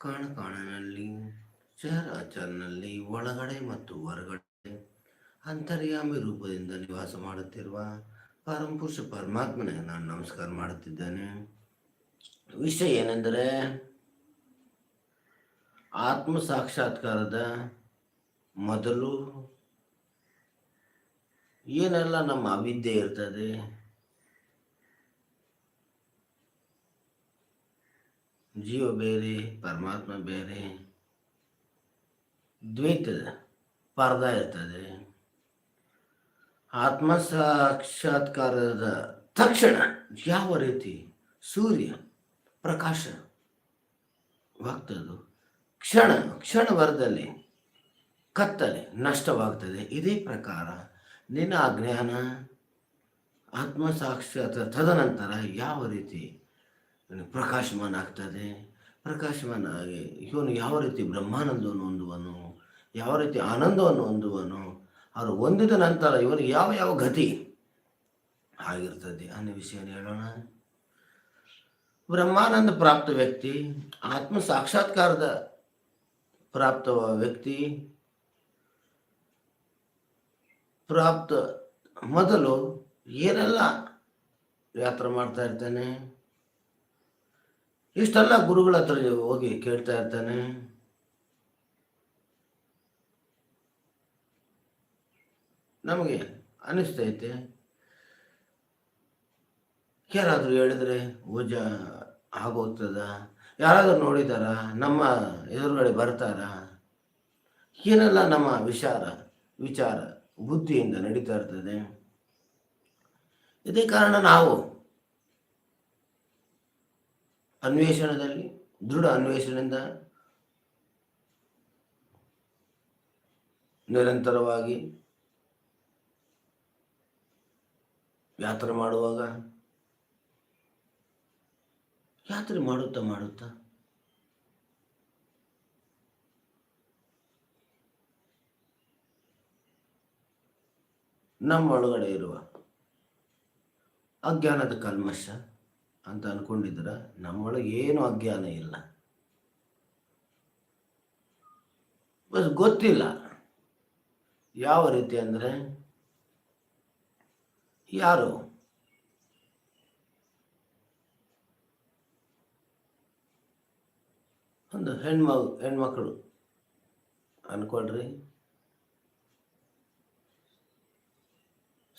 ಕಾಣ ಕಾಣನಲ್ಲಿ ಚರಾಚರನಲ್ಲಿ ಒಳಗಡೆ ಮತ್ತು ಹೊರಗಡೆ ಅಂತರ್ಯಾಮಿ ರೂಪದಿಂದ ನಿವಾಸ ಮಾಡುತ್ತಿರುವ ಪರಮಪುರುಷ ಪರಮಾತ್ಮನಿಗೆ ನಾನು ನಮಸ್ಕಾರ ಮಾಡುತ್ತಿದ್ದೇನೆ. ವಿಷಯ ಏನೆಂದರೆ ಆತ್ಮ ಸಾಕ್ಷಾತ್ಕಾರದ ಮೊದಲು ಏನೆಲ್ಲ ನಮ್ಮ ಅವಿದ್ಯೆ ಇರ್ತದೆ ಜೀವ ಬೇರೆ ಪರಮಾತ್ಮ ಬೇರೆ ದ್ವೈತದ ಪರ್ದ ಇರ್ತದೆ ಆತ್ಮ ಸಾಕ್ಷಾತ್ಕಾರದ ತಕ್ಷಣ ಯಾವ ರೀತಿ ಸೂರ್ಯ ಪ್ರಕಾಶ ವಾಗ್ತದೋ ಕ್ಷಣ, ಕ್ಷಣವರದಲ್ಲಿ ಕತ್ತಲೆ ನಷ್ಟವಾಗ್ತದೆ. ಇದೇ ಪ್ರಕಾರ ನಿನ್ನ ಜ್ಞಾನ ಆತ್ಮ ಸಾಕ್ಷಾತ್ ತದನಂತರ ಯಾವ ರೀತಿ ಪ್ರಕಾಶಮಾನ ಆಗ್ತದೆ. ಪ್ರಕಾಶಮಾನ ಆಗಿ ಇವನು ಯಾವ ರೀತಿ ಬ್ರಹ್ಮಾನಂದವನ್ನು ಹೊಂದುವನು, ಯಾವ ರೀತಿ ಆನಂದವನ್ನು ಹೊಂದುವನು, ಅವರು ಹೊಂದಿದ ನಂತರ ಇವನಿಗೆ ಯಾವ ಯಾವ ಗತಿ ಆಗಿರ್ತದೆ ಅನ್ನೋ ವಿಷಯ ಹೇಳೋಣ. ಬ್ರಹ್ಮಾನಂದ ಪ್ರಾಪ್ತ ವ್ಯಕ್ತಿ, ಆತ್ಮ ಸಾಕ್ಷಾತ್ಕಾರದ ಪ್ರಾಪ್ತ ವ್ಯಕ್ತಿ, ಪ್ರಾಪ್ತ ಮೊದಲು ಏನೆಲ್ಲ ಯಾತ್ರೆ ಮಾಡ್ತಾ ಇರ್ತಾನೆ? ಇಷ್ಟೆಲ್ಲ ಗುರುಗಳ ಹತ್ರ ಹೋಗಿ ಕೇಳ್ತಾ ಇರ್ತಾನೆ. ನಮಗೆ ಅನಿಸ್ತೈತೆ ಯಾರಾದರೂ ಹೇಳಿದ್ರೆ ಓಜ ಆಗೋಗ್ತದ? ಯಾರಾದರೂ ನೋಡಿದಾರ? ನಮ್ಮ ಎದುರುಗಡೆ ಬರ್ತಾರ? ಏನೆಲ್ಲ ನಮ್ಮ ವಿಚಾರ ವಿಚಾರ, ಬುದ್ಧಿಯಿಂದ ನಡೀತಾ ಇರ್ತದೆ. ಇದೇ ಕಾರಣ ನಾವು ಅನ್ವೇಷಣದಲ್ಲಿ ದೃಢ ಅನ್ವೇಷಣೆಯಿಂದ ನಿರಂತರವಾಗಿ ಯಾತ್ರೆ ಮಾಡುವಾಗ ಯಾತ್ರೆ ಮಾಡುತ್ತಾ ಮಾಡುತ್ತಾ ನಮ್ಮ ಒಳಗಡೆ ಇರುವ ಅಜ್ಞಾನದ ಕಲ್ಮಶ ಅಂತ ಅನ್ಕೊಂಡಿದ್ರ ನಮ್ಮೊಳಗೆ ಏನು ಅಜ್ಞಾನ ಇಲ್ಲ. ಬಸ್ ಗೊತ್ತಿಲ್ಲ. ಯಾವ ರೀತಿ ಅಂದರೆ? ಯಾರು? ಒಂದು ಹೆಣ್ಮಗು, ಹೆಣ್ಮಕ್ಳು ಅನ್ಕೊಳ್ರಿ.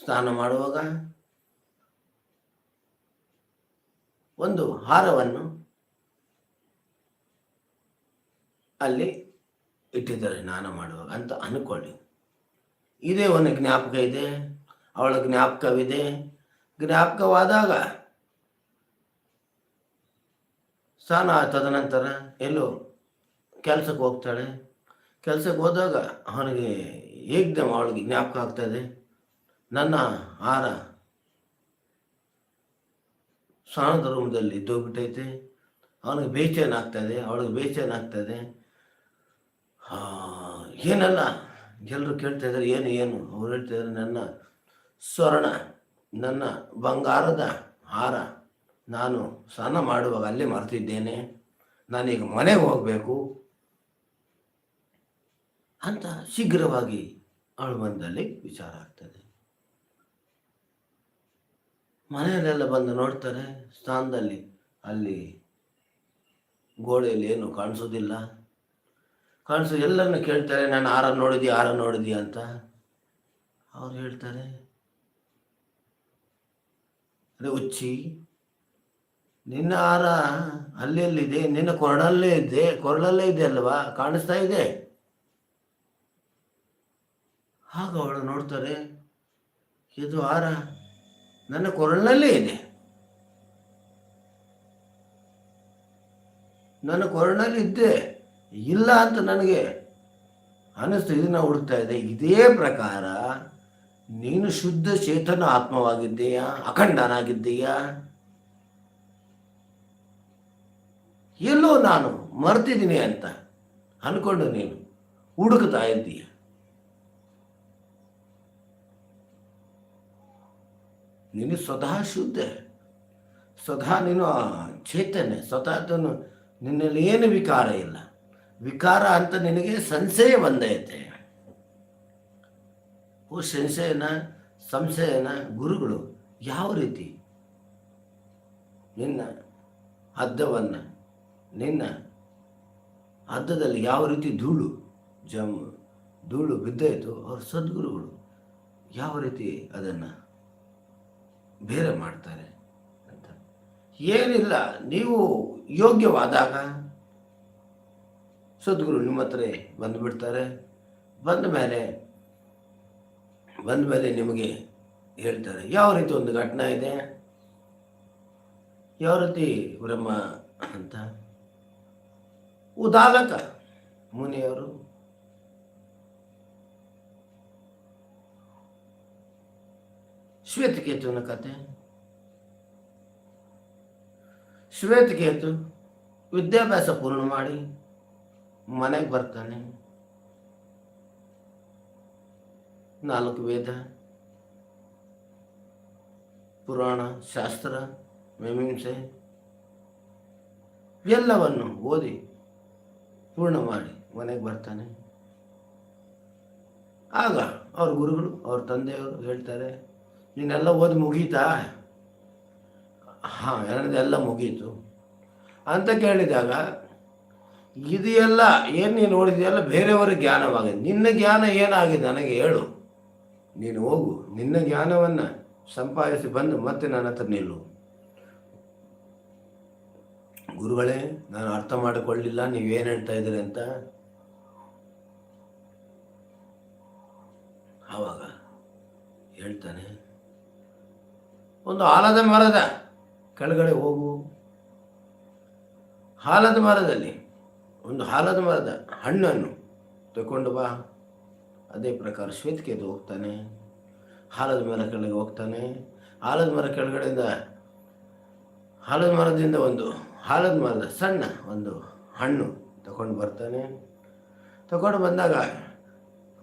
ಸ್ನಾನ ಮಾಡುವಾಗ ಒಂದು ಹಾರವನ್ನು ಅಲ್ಲಿ ಇಟ್ಟಿದ್ದಾರೆ ಸ್ನಾನ ಮಾಡುವಾಗ ಅಂತ ಅನ್ಕೊಳ್ಳಿ. ಇದೇ ಒಂದು ಜ್ಞಾಪಕ ಇದೆ, ಅವಳ ಜ್ಞಾಪಕವಿದೆ. ಜ್ಞಾಪಕವಾದಾಗ ಸ್ನಾನ ತದನಂತರ ಎಲ್ಲೋ ಕೆಲಸಕ್ಕೆ ಹೋಗ್ತಾಳೆ. ಕೆಲಸಕ್ಕೆ ಹೋದಾಗ ಅವನಿಗೆ ಏಕ್ದಮ್ ಅವಳಿಗೆ ಜ್ಞಾಪಕ ಆಗ್ತದೆ ನನ್ನ ಹಾರ ಸ್ನಾನದ ರೂಮದಲ್ಲಿ ಇದ್ದೋಗ್ಬಿಟ್ಟೈತೆ. ಅವನಿಗೆ ಬೇಚೇನ್ ಆಗ್ತದೆ ಅವಳಿಗೆ ಬೇಚೇನ್ ಆಗ್ತದೆ ಏನಲ್ಲ? ಎಲ್ಲರೂ ಕೇಳ್ತಾ ಇದ್ದಾರೆ, ಏನು ಏನು? ಅವ್ರು ಹೇಳ್ತಾ ಇದ್ದಾರೆ, ನನ್ನ ಸ್ವರ್ಣ, ನನ್ನ ಬಂಗಾರದ ಹಾರ ನಾನು ಸ್ನಾನ ಮಾಡುವಾಗ ಅಲ್ಲೇ ಮರ್ತಿದ್ದೇನೆ. ನಾನೀಗ ಮನೆಗೆ ಹೋಗಬೇಕು. ಅಂತ ಶೀಘ್ರವಾಗಿ ಅವಳು ಬಂದಲ್ಲಿ ವಿಚಾರ ಆಗ್ತದೆ. ಮನೆಯಲ್ಲೆಲ್ಲ ಬಂದು ನೋಡ್ತಾರೆ, ಸ್ಥಾನದಲ್ಲಿ ಅಲ್ಲಿ ಗೋಡೆಯಲ್ಲಿ ಏನು ಕಾಣಿಸೋದಿಲ್ಲ. ಕಾಣಿಸೋ ಎಲ್ಲರನ್ನ ಕೇಳ್ತಾರೆ, ನಾನು ಆರ ನೋಡಿದಿ ಆರ ನೋಡಿದಿ ಅಂತ. ಅವ್ರು ಹೇಳ್ತಾರೆ, ಅದೇ ಉಚ್ಚಿ ನಿನ್ನ ಆರ ಅಲ್ಲಿ ಎಲ್ಲಿದೆ ನಿನ್ನ ಕೊರಳಲ್ಲೇ ಇದೆ ಕೊರಳಲ್ಲೇ ಇದೆ ಅಲ್ವಾ? ಕಾಣಿಸ್ತಾ ಇದೆ? ಹಾಗ ಅವಳು ನೋಡ್ತಾರೆ, ಇದು ಆರ ನನ್ನ ಕೊರಳಿನಲ್ಲೇ ಇದೆ ನನ್ನ ಕೊರಳಿನಲ್ಲಿ ಇದ್ದೆ. ಇಲ್ಲ ಅಂತ ನನಗೆ ಅನಿಸ್ತು, ಇದನ್ನ ಹುಡುಕ್ತಾ ಇದೆ ಇದೇ ಪ್ರಕಾರ ನೀನು ಶುದ್ಧ ಚೇತನ ಆತ್ಮವಾಗಿದ್ದೀಯಾ? ಅಖಂಡನಾಗಿದ್ದೀಯಾ? ಎಲ್ಲೋ ನಾನು ಮರ್ತಿದ್ದೀನಿ ಅಂತ ಅನ್ಕೊಂಡು ನೀನು ಹುಡುಕ್ತಾ ಇದ್ದೀಯ? ನೀನು ಸ್ವತಃ ಶುದ್ಧ. ಸ್ವತಃ ನೀನು ಚೇತನೆ, ಸ್ವತಃ ನಿನ್ನಲ್ಲಿ ಏನು ವಿಕಾರ ಇಲ್ಲ. ವಿಕಾರ ಅಂತ ನಿನಗೆ ಸಂಶಯ ಬಂದೈತೆ. ಓ ಸಂಶಯನ ಸಂಶಯನ ಗುರುಗಳು ಯಾವ ರೀತಿ? ನಿನ್ನ ಹದ್ದವನ್ನು ನಿನ್ನ ಹದ್ದದಲ್ಲಿ ಯಾವ ರೀತಿ ಧೂಳು, ಜಮ್ ಧೂಳು ಬಿದ್ದಾಯಿತು ಅವ್ರ ಸದ್ಗುರುಗಳು ಯಾವ ರೀತಿ ಅದನ್ನು ಬೇರೆ ಮಾಡ್ತಾರೆ ಅಂತ. ಏನಿಲ್ಲ, ನೀವು ಯೋಗ್ಯವಾದಾಗ ಸದ್ಗುರು ನಿಮ್ಮ ಹತ್ರ ಬಂದುಬಿಡ್ತಾರೆ. ಬಂದ ಮೇಲೆ ಬಂದ ಮೇಲೆ ನಿಮಗೆ ಹೇಳ್ತಾರೆ, ಯಾವ ರೀತಿ ಒಂದು ಘಟನೆ ಇದೆ? ಯಾವ ರೀತಿ ಬ್ರಹ್ಮ ಅಂತ. ಉದಾಲಕ ಮುನಿಯವರು ಶ್ವೇತಕೇತುವಿನ ಕತೆ ಶ್ವೇತಕೇತು ವಿದ್ಯಾಭ್ಯಾಸ ಪೂರ್ಣ ಮಾಡಿ ಮನೆಗೆ ಬರ್ತಾನೆ ನಾಲ್ಕು ವೇದ ಪುರಾಣ ಶಾಸ್ತ್ರ ಮೀಮಾಂಸೆ ಎಲ್ಲವನ್ನು ಓದಿ ಪೂರ್ಣ ಮಾಡಿ ಮನೆಗೆ ಬರ್ತಾನೆ ಆಗ ಅವ್ರ ಗುರುಗಳು ಅವ್ರ ತಂದೆಯವರು ಹೇಳ್ತಾರೆ ನೀನೆಲ್ಲ ಓದಿ ಮುಗೀತಾ? ಹಾಂ, ಎರಡನೇದೆಲ್ಲ ಮುಗೀತು. ಅಂತ ಕೇಳಿದಾಗ ಇದು ಎಲ್ಲ ಏನು ನೀನು ನೋಡಿದೆಯಲ್ಲ, ಬೇರೆಯವರ ಜ್ಞಾನವಾಗಿದೆ. ನಿನ್ನ ಜ್ಞಾನ ಏನಾಗಿದೆ ನನಗೆ ಹೇಳು. ನೀನು ಹೋಗು. ನಿನ್ನ ಜ್ಞಾನವನ್ನು ಸಂಪಾದಿಸಿ ಬಂದು ಮತ್ತೆ ನನ್ನ ಹತ್ರ ನಿಲ್ಲು. ಗುರುಗಳೇ, ನಾನು ಅರ್ಥ ಮಾಡಿಕೊಳ್ಳಿಲ್ಲ. ನೀವೇನು ಹೇಳ್ತಾ ಇದ್ದೀರಿ ಅಂತ? ಆವಾಗ ಹೇಳ್ತಾನೆ ಒಂದು ಆಲದ ಮರದ ಕೆಳಗಡೆ ಹೋಗು. ಹಾಲದ ಮರದಲ್ಲಿ, ಒಂದು ಹಾಲದ ಮರದ ಹಣ್ಣನ್ನು ತಗೊಂಡು ಬಾ. ಅದೇ ಪ್ರಕಾರ ಶ್ವೇತಿಕೆದು ಹೋಗ್ತಾನೆ. ಹಾಲದ ಮರ ಕೆಳಗೆ ಹೋಗ್ತಾನೆ. ಆಲದ ಮರ ಕೆಳಗಡೆಯಿಂದ, ಹಾಲದ ಮರದಿಂದ ಒಂದು ಹಾಲದ ಮರದ ಸಣ್ಣ ಒಂದು ಹಣ್ಣು ತಗೊಂಡು ಬರ್ತಾನೆ. ತಗೊಂಡು ಬಂದಾಗ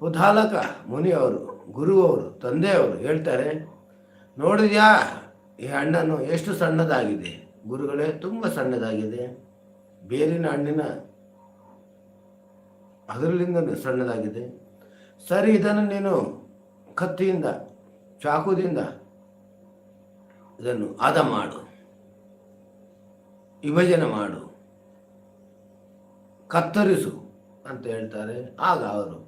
ಉದಾಲಕ ಮುನಿಯವರು ಗುರುವರು ತಂದೆಯವರು ಹೇಳ್ತಾರೆ ನೋಡಿದ್ಯಾ? ಈ ಹಣ್ಣನ್ನು ಎಷ್ಟು ಸಣ್ಣದಾಗಿದೆ? ಗುರುಗಳೇ, ತುಂಬ ಸಣ್ಣದಾಗಿದೆ. ಬೇರಿನ ಹಣ್ಣಿನ ಅದರಲ್ಲಿಂದ ಸಣ್ಣದಾಗಿದೆ. ಸರಿ, ಇದನ್ನು ನೀನು ಕತ್ತಿಯಿಂದ, ಚಾಕುದಿಂದ ಇದನ್ನು ಹದ ಮಾಡು. ವಿಭಜನೆ ಮಾಡು. ಕತ್ತರಿಸು ಅಂತ ಹೇಳ್ತಾರೆ. ಆಗ ಅವರು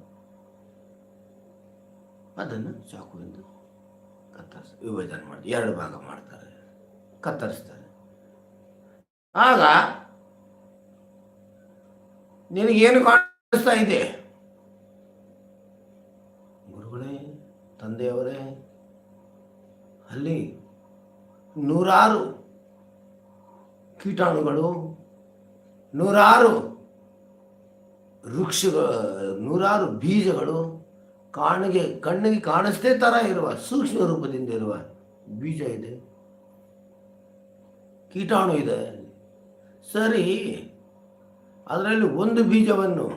ಅದನ್ನು ಚಾಕುವಿಂದ ಕತ್ತರಿಸಿ ವಿಭಜನೆ ಮಾಡಿ, ಎರಡು ಭಾಗ ಮಾಡ್ತಾರೆ, ಕತ್ತರಿಸ್ತಾರೆ. ಆಗ ನಿನಗೇನು ಕಾಣಿಸ್ತಾ ಇದೆ? ಗುರುಗಳೇ, ತಂದೆಯವರೇ, ಅಲ್ಲಿ ನೂರಾರು ಕೀಟಾಣುಗಳು, ನೂರಾರು ವೃಕ್ಷಗಳು, ನೂರಾರು ಬೀಜಗಳು ಕಾಣಿಗೆ, ಕಣ್ಣಿಗೆ ಕಾಣಿಸ್ತೇ ಥರ ಇರುವ, ಸೂಕ್ಷ್ಮ ರೂಪದಿಂದ ಇರುವ ಬೀಜ ಇದೆ. ಕೀಟಾಣು ಇದೆ. ಸರಿ, ಅದರಲ್ಲಿ ಒಂದು ಬೀಜವನ್ನು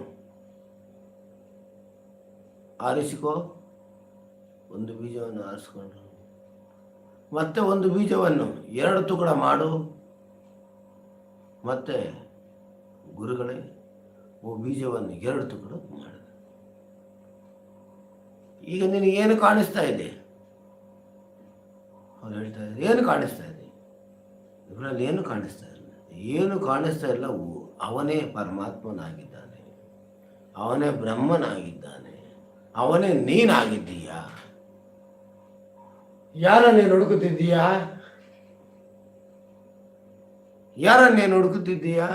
ಆರಿಸಿಕೋ. ಒಂದು ಬೀಜವನ್ನು ಆರಿಸ್ಕೊಂಡು, ಮತ್ತೆ ಒಂದು ಬೀಜವನ್ನು ಎರಡು ತುಕಡ ಮಾಡು. ಮತ್ತೆ ಗುರುಗಳೇ, ಓ ಬೀಜವನ್ನು ಎರಡು ತುಕಡ ಮಾಡು. ಈಗ ನಿನಗೆ ಏನು ಕಾಣಿಸ್ತಾ ಇದೆ? ಅವ್ರು ಹೇಳ್ತಾ ಇದ್ದಾರೆ, ಏನು ಕಾಣಿಸ್ತಾ ಇದೆ? ಇವರಲ್ಲಿ ಏನು ಕಾಣಿಸ್ತಾ ಇಲ್ಲ? ಏನು ಕಾಣಿಸ್ತಾ ಇಲ್ಲ? ಅವನೇ ಪರಮಾತ್ಮನಾಗಿದ್ದಾನೆ. ಅವನೇ ಬ್ರಹ್ಮನಾಗಿದ್ದಾನೆ. ಅವನೇ ನೀನಾಗಿದ್ದೀಯಾ? ಯಾರ ನೀನು ಹುಡುಕುತ್ತಿದ್ದೀಯಾ? ಯಾರ ನೀನು ಹುಡುಕುತ್ತಿದ್ದೀಯಾ?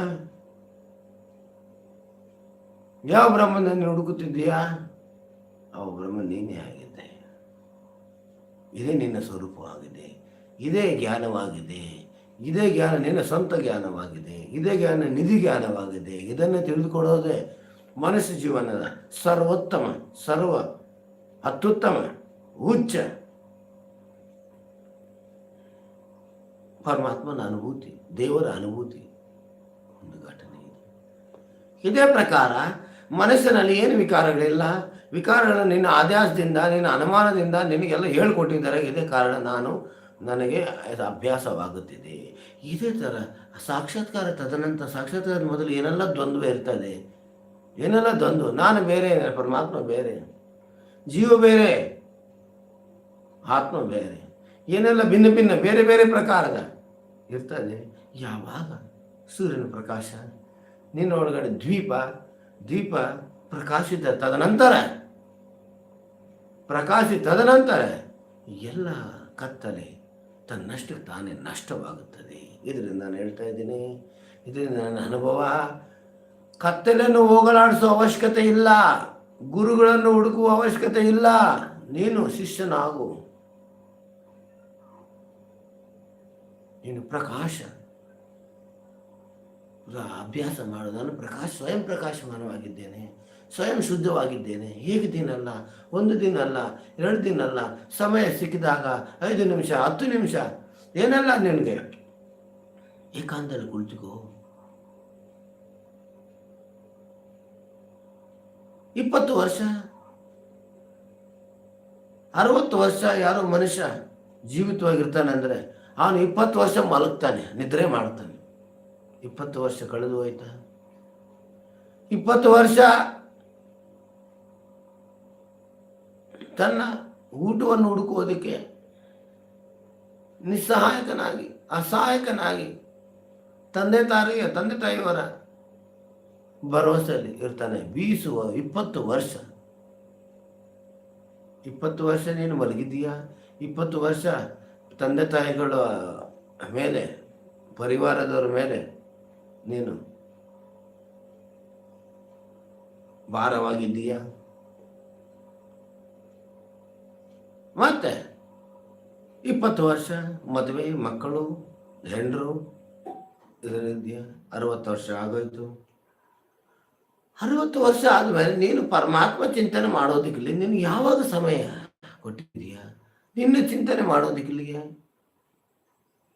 ಯಾವ ಬ್ರಹ್ಮನನ್ನು ಹುಡುಕುತ್ತಿದ್ದೀಯಾ? ಅವ ಬ್ರಹ್ಮ ನೀನೇ ಆಗಿದ್ದೆ. ಇದೇ ನಿನ್ನ ಸ್ವರೂಪವಾಗಿದೆ. ಇದೇ ಜ್ಞಾನವಾಗಿದೆ. ಇದೇ ಜ್ಞಾನ ನಿನ್ನ ಸ್ವಂತ ಜ್ಞಾನವಾಗಿದೆ. ಇದೇ ಜ್ಞಾನ ನಿಧಿ ಜ್ಞಾನವಾಗಿದೆ. ಇದನ್ನು ತಿಳಿದುಕೊಳ್ಳೋದೇ ಮನಸ್ಸು ಜೀವನದ ಸರ್ವೋತ್ತಮ, ಸರ್ವ ಅತ್ಯುತ್ತಮ, ಉಚ್ಚ. ಪರಮಾತ್ಮನ ಅನುಭೂತಿ, ದೇವರ ಅನುಭೂತಿ ಒಂದು ಘಟನೆ ಇದೆ. ಇದೇ ಪ್ರಕಾರ ಮನಸ್ಸಿನಲ್ಲಿ ಏನು ವಿಕಾರಗಳಿಲ್ಲ? ವಿಕಾರಗಳ ನಿನ್ನ ಆದ್ಯಾಸದಿಂದ, ನಿನ್ನ ಅನುಮಾನದಿಂದ ನಿನಗೆಲ್ಲ ಹೇಳ್ಕೊಟ್ಟಿದ್ದಾರೆ. ಇದೇ ಕಾರಣ ನಾನು ನನಗೆ ಇದು ಅಭ್ಯಾಸವಾಗುತ್ತಿದೆ. ಇದೇ ಥರ ಸಾಕ್ಷಾತ್ಕಾರ ತದನಂತರ, ಸಾಕ್ಷಾತ್ಕಾರದ ಮೊದಲು ಏನೆಲ್ಲ ದ್ವಂದ್ವ ಇರ್ತದೆ? ಏನೆಲ್ಲ ದ್ವಂದ್ವ? ನಾನು ಬೇರೆ, ಪರಮಾತ್ಮ ಬೇರೆ, ಜೀವ ಬೇರೆ, ಆತ್ಮ ಬೇರೆ, ಏನೆಲ್ಲ ಭಿನ್ನ ಭಿನ್ನ, ಬೇರೆ ಬೇರೆ ಪ್ರಕಾರದ ಇರ್ತದೆ? ಯಾವಾಗ? ಸೂರ್ಯನ ಪ್ರಕಾಶ ನಿನ್ನೊಳಗಡೆ ದ್ವೀಪ ದೀಪ ಪ್ರಕಾಶಿತ ತದನಂತರ ಪ್ರಕಾಶಿ ತದನಂತರ ಎಲ್ಲ ಕತ್ತಲೆ ತನ್ನಷ್ಟು ತಾನೇ ನಷ್ಟವಾಗುತ್ತದೆ. ಇದರಿಂದ ನಾನು ಹೇಳ್ತಾ ಇದ್ದೀನಿ. ಇದರಿಂದ ನನ್ನ ಅನುಭವ, ಕತ್ತಲೆಯನ್ನು ಹೋಗಲಾಡಿಸೋ ಅವಶ್ಯಕತೆ ಇಲ್ಲ. ಗುರುಗಳನ್ನು ಹುಡುಕುವ ಅವಶ್ಯಕತೆ ಇಲ್ಲ. ನೀನು ಶಿಷ್ಯನಾಗು. ನೀನು ಪ್ರಕಾಶ. ಅಭ್ಯಾಸ ಮಾಡು ನಾನು ಪ್ರಕಾಶ ಸ್ವಯಂ ಪ್ರಕಾಶಮಾನವಾಗಿದ್ದೇನೆ. ಸ್ವಯಂ ಶುದ್ಧವಾಗಿದ್ದೇನೆ. ಏಕ ದಿನ ಅಲ್ಲ ಒಂದು ದಿನ ಅಲ್ಲ ಎರಡು ದಿನ ಅಲ್ಲ ಸಮಯ ಸಿಕ್ಕಿದಾಗ ಐದು ನಿಮಿಷ, ಹತ್ತು ನಿಮಿಷ, ಏನಲ್ಲ ನಿನಗೆ? ಏಕಾಂತದಲ್ಲಿ ಕುಳಿತುಕೋ. ಇಪ್ಪತ್ತು ವರ್ಷ, ಅರವತ್ತು ವರ್ಷ ಯಾರೋ ಮನುಷ್ಯ ಜೀವಿತವಾಗಿರ್ತಾನೆ ಅಂದರೆ, ಅವನು ಇಪ್ಪತ್ತು ವರ್ಷ ಮಲಗ್ತಾನೆ, ನಿದ್ರೆ ಮಾಡ್ತಾನೆ. ಇಪ್ಪತ್ತು ವರ್ಷ ಕಳೆದು ಹೋಯ್ತಾ? ಇಪ್ಪತ್ತು ವರ್ಷ ತನ್ನ ಊಟವನ್ನು ಹುಡುಕುವುದಕ್ಕೆ ನಿಸ್ಸಹಾಯಕನಾಗಿ, ಅಸಹಾಯಕನಾಗಿ ತಂದೆ ತಾಯಿಯ, ತಂದೆ ತಾಯಿಯವರ ಭರವಸೆಯಲ್ಲಿ ಇರ್ತಾನೆ, ಬೀಸುವ ಇಪ್ಪತ್ತು ವರ್ಷ. ಇಪ್ಪತ್ತು ವರ್ಷ ನೀನು ಮಲಗಿದ್ದೀಯಾ? ಇಪ್ಪತ್ತು ವರ್ಷ ತಂದೆ ತಾಯಿಗಳ ಮೇಲೆ, ಪರಿವಾರದವರ ಮೇಲೆ ನೀನು ಭಾರವಾಗಿದ್ದೀಯ? ಮತ್ತೆ ಇಪ್ಪತ್ತು ವರ್ಷ, ಮದುವೆ, ಮಕ್ಕಳು, ಹೆಂಡರು ಇದರಿದೆಯಾ ಅರವತ್ತು ವರ್ಷ ಆಗೋಯ್ತು. ಅರವತ್ತು ವರ್ಷ ಆದಮೇಲೆ ನೀನು ಪರಮಾತ್ಮ ಚಿಂತನೆ ಮಾಡೋದಕ್ಕಿಲ್ಲ ನೀನು ಯಾವಾಗ ಸಮಯ ಕೊಟ್ಟಿದ್ದೀಯಾ? ನಿನ್ನ ಚಿಂತನೆ ಮಾಡೋದಿಕ್ಕಿಲ್ಲ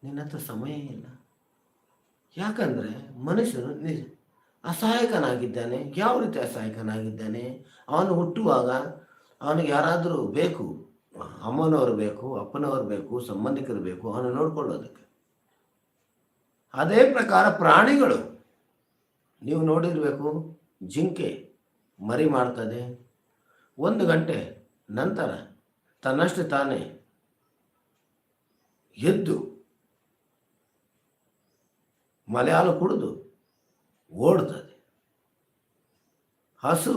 ನಿನ್ನ ಹತ್ರ ಸಮಯ ಇಲ್ಲ. ಯಾಕಂದರೆ ಮನುಷ್ಯನು ನಿ ಅಸಹಾಯಕನಾಗಿದ್ದಾನೆ, ಯಾವ ರೀತಿ ಅಸಹಾಯಕನಾಗಿದ್ದಾನೆ? ಅವನು ಹುಟ್ಟುವಾಗ ಅವನಿಗೆ ಯಾರಾದರೂ ಬೇಕು, ಅಮ್ಮನವರು ಬೇಕು, ಅಪ್ಪನವರು ಬೇಕು, ಸಂಬಂಧಿಕರು ಬೇಕು, ಅವನು ನೋಡ್ಕೊಳ್ಳೋದಕ್ಕೆ. ಅದೇ ಪ್ರಕಾರ ಪ್ರಾಣಿಗಳು, ನೀವು ನೋಡಿರಬೇಕು, ಜಿಂಕೆ ಮರಿ ಮಾಡ್ತದೆ. ಒಂದು ಗಂಟೆ ನಂತರ ತನ್ನಷ್ಟು ತಾನೇ ಎದ್ದು ಮಲೆ ಹಾಲು ಕುಡಿದು ಓಡ್ತದೆ. ಹಸು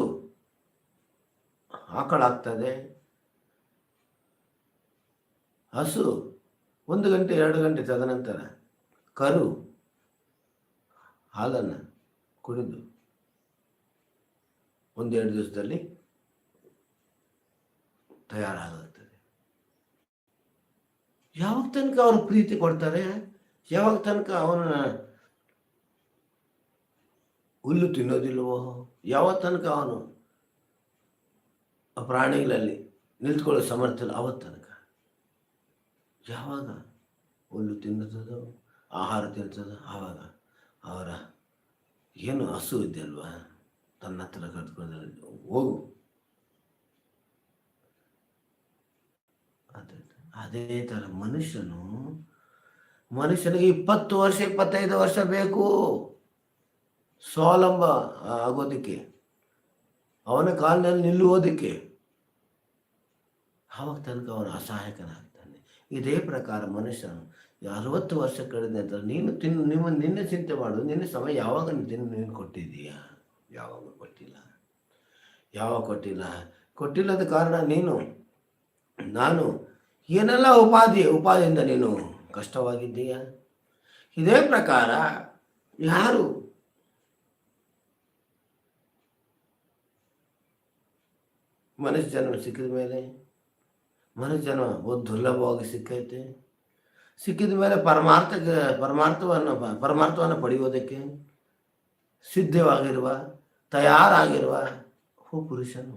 ಆಕಳಾಗ್ತದೆ. ಹಸು ಒಂದು ಗಂಟೆ, ಎರಡು ಗಂಟೆ ತದನಂತರ ಕರು ಹಾಲನ್ನು ಕುಡಿದು ಒಂದೆರಡು ದಿವಸದಲ್ಲಿ ತಯಾರಾಗುತ್ತದೆ. ಯಾವಾಗ ತನಕ ಅವರು ಪ್ರೀತಿ ಕೊಡ್ತಾರೆ? ಯಾವಾಗ ತನಕ ಅವನ ಹುಲ್ಲು ತಿನ್ನೋದಿಲ್ವೋ? ಯಾವ ತನಕ ಅವನು ಆ ಪ್ರಾಣಿಗಳಲ್ಲಿ ನಿಂತ್ಕೊಳ್ಳೋ ಸಮರ್ಥ ಅವತ್ತು ತನಕ. ಯಾವಾಗ ಹುಲ್ಲು ತಿನ್ನುತ್ತದೋ, ಆಹಾರ ತಿನ್ನುತ್ತದೋ, ಆವಾಗ ಅವರ ಏನು ಹಸು ಇದೆಯಲ್ವಾ ತನ್ನ ಹತ್ರ ಕರೆದುಕೊಂಡು ಹೋಗು. ಅದೇ ಥರ ಮನುಷ್ಯನು ಮನುಷ್ಯನಿಗೆ ಇಪ್ಪತ್ತು ವರ್ಷ, ಇಪ್ಪತ್ತೈದು ವರ್ಷ ಬೇಕು. ಸ್ವಾವಲಂಬ ಆಗೋದಕ್ಕೆ. ಅವನ ಕಾಲಿನಲ್ಲಿ ನಿಲ್ಲುವುದಕ್ಕೆ. ಆವಾಗ ತನಕ ಅವನು ಅಸಹಾಯಕನಾಗ್ತಾನೆ. ಇದೇ ಪ್ರಕಾರ ಮನುಷ್ಯನು ಅರವತ್ತು ವರ್ಷ ಕಳೆದ ನಂತರ ನೀನು ತಿನ್ನು, ನಿಮ್ಮ, ನಿನ್ನೆ ಚಿಂತೆ ಮಾಡು. ನಿನ್ನೆ ಸಮಯ ಯಾವಾಗ ತಿನ್ನು, ನೀನು ಕೊಟ್ಟಿದ್ದೀಯಾ? ಯಾವಾಗ ಕೊಟ್ಟಿಲ್ಲ. ಯಾವಾಗ ಕೊಟ್ಟಿಲ್ಲ? ಕೊಟ್ಟಿಲ್ಲದ ಕಾರಣ ನೀನು, ನಾನು ಏನೆಲ್ಲ ಉಪಾಧಿ, ಉಪಾಧಿಯಿಂದ ನೀನು ಕಷ್ಟವಾಗಿದ್ದೀಯಾ? ಇದೇ ಪ್ರಕಾರ ಯಾರು ಮನುಷ್ಯ ಜನ್ಮ ಸಿಕ್ಕಿದ ಮೇಲೆ ಮನುಷ್ಯ ಜನ್ಮ ಬಹು ದುರ್ಲಭವಾಗಿ ಸಿಕ್ಕೈತೆ. ಸಿಕ್ಕಿದ ಮೇಲೆ ಪರಮಾರ್ಥಕ್ಕೆ ಪರಮಾರ್ಥವನ್ನು ಪರಮಾರ್ಥವನ್ನು ಪಡೆಯುವುದಕ್ಕೆ ಸಿದ್ಧವಾಗಿರುವ, ತಯಾರಾಗಿರುವ ಹೂ ಪುರುಷನು,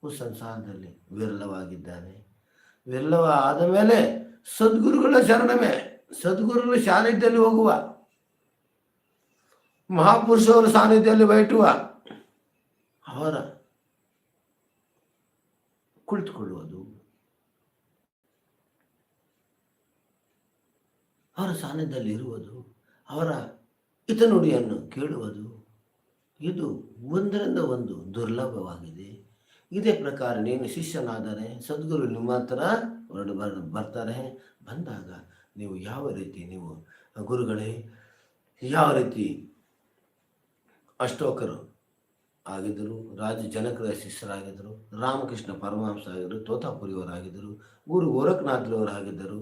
ಹೂ ಸಂಸಾರದಲ್ಲಿ ವಿರಳವಾಗಿದ್ದಾನೆ. ವಿರಳವಾದ ಮೇಲೆ ಸದ್ಗುರುಗಳ ಶರಣವೇ ಸದ್ಗುರುಗಳ ಸಾನ್ನಿಧ್ಯದಲ್ಲಿ ಹೋಗುವ, ಮಹಾಪುರುಷರ ಸಾನ್ನಿಧ್ಯದಲ್ಲಿ ಬಯಟುವ ಅವರ ಕುಳಿತುಕೊಳ್ಳುವುದು. ಅವರ ಸಾನ್ನಿಧ್ಯದಲ್ಲಿ ಇರುವುದು, ಅವರ ಹಿತನುಡಿಯನ್ನು ಕೇಳುವುದು, ಇದು ಒಂದರಿಂದ ಒಂದು ದುರ್ಲಭವಾಗಿದೆ. ಇದೇ ಪ್ರಕಾರ ನೀನು ಶಿಷ್ಯನಾದರೆ ಸದ್ಗುರು ನಿಮ್ಮ ಹತ್ರ ಹೊರಡು ಬರ್, ಬರ್ತಾರೆ. ಬಂದಾಗ ನೀವು ಯಾವ ರೀತಿ, ನೀವು ಗುರುಗಳೇ, ಯಾವ ರೀತಿ ಅಷ್ಟೋಕರು ಆಗಿದ್ದರು ರಾಜ ಜನಕರ ಶಿಷ್ಯರಾಗಿದ್ದರು, ರಾಮಕೃಷ್ಣ ಪರಮಹಂಸ ಆಗಿದ್ದರು, ತೋತಾಪುರಿಯವರಾಗಿದ್ದರು, ಗುರು ಗೋರಖನಾಥ್ರವರಾಗಿದ್ದರು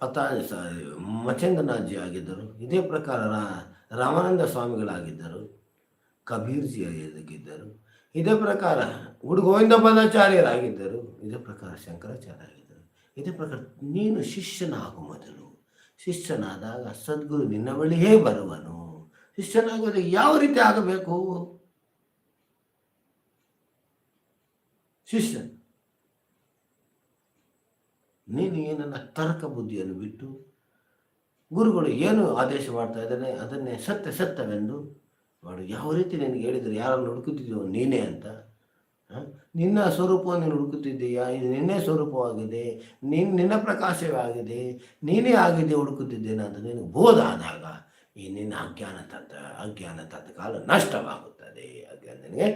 ಪತಾ ಮಚಂಗನಾಥ್ಜಿ ಆಗಿದ್ದರು. ಇದೇ ಪ್ರಕಾರ ರಾಮಾನಂದ ಸ್ವಾಮಿಗಳಾಗಿದ್ದರು, ಕಬೀರ್ಜಿ ಆಗಿದ್ದರು. ಇದೇ ಪ್ರಕಾರ ಗುರು ಗೋವಿಂದ ಪದಾಚಾರ್ಯರಾಗಿದ್ದರು. ಇದೇ ಪ್ರಕಾರ ಶಂಕರಾಚಾರ್ಯ ಆಗಿದ್ದರು. ಇದೇ ಪ್ರಕಾರ ನೀನು ಶಿಷ್ಯನಾಗು ಮೊದಲು. ಶಿಷ್ಯನಾದಾಗ ಸದ್ಗುರು ನಿನ್ನ ಬಳಿಯೇ ಬರುವನು. ಶಿಷ್ಯನಾಗೋದು ಯಾವ ರೀತಿ ಆಗಬೇಕು? ಶಿಷ್ಯ, ನೀನು ಏನನ್ನ ತರ್ಕ ಬುದ್ಧಿಯನ್ನು ಬಿಟ್ಟು ಗುರುಗಳು ಏನು ಆದೇಶ ಮಾಡ್ತಾ ಇದ್ದಾನೆ ಅದನ್ನೇ ಸತ್ಯ ಸತ್ಯವೆಂದು ಮಾಡು. ಯಾವ ರೀತಿ ನಿನಗೆ ಹೇಳಿದ್ರು ಯಾರನ್ನು ಹುಡುಕುತ್ತಿದ್ದೀವೋ ನೀನೇ ಅಂತ. ನಿನ್ನ ಸ್ವರೂಪವನ್ನು ನೀನು ಹುಡುಕುತ್ತಿದ್ದೀಯಾ? ಇದು ನಿನ್ನೆ ಸ್ವರೂಪವಾಗಿದೆ, ನಿನ್ ನಿನ್ನ ಪ್ರಕಾಶವೇ ಆಗಿದೆ, ನೀನೇ ಆಗಿದೆ ಹುಡುಕುತ್ತಿದ್ದೇನೆ ಅಂತ ನಿನಗೆ ಬೋಧ ಆದಾಗ ಈ ನಿನ್ನ ಅಜ್ಞಾನ ತಂತ ಅಜ್ಞಾನ ತತ್ಕಾಲ ನಷ್ಟವಾಗುತ್ತದೆ. ಅಜ್ಞಾನ ನಿನಗೆ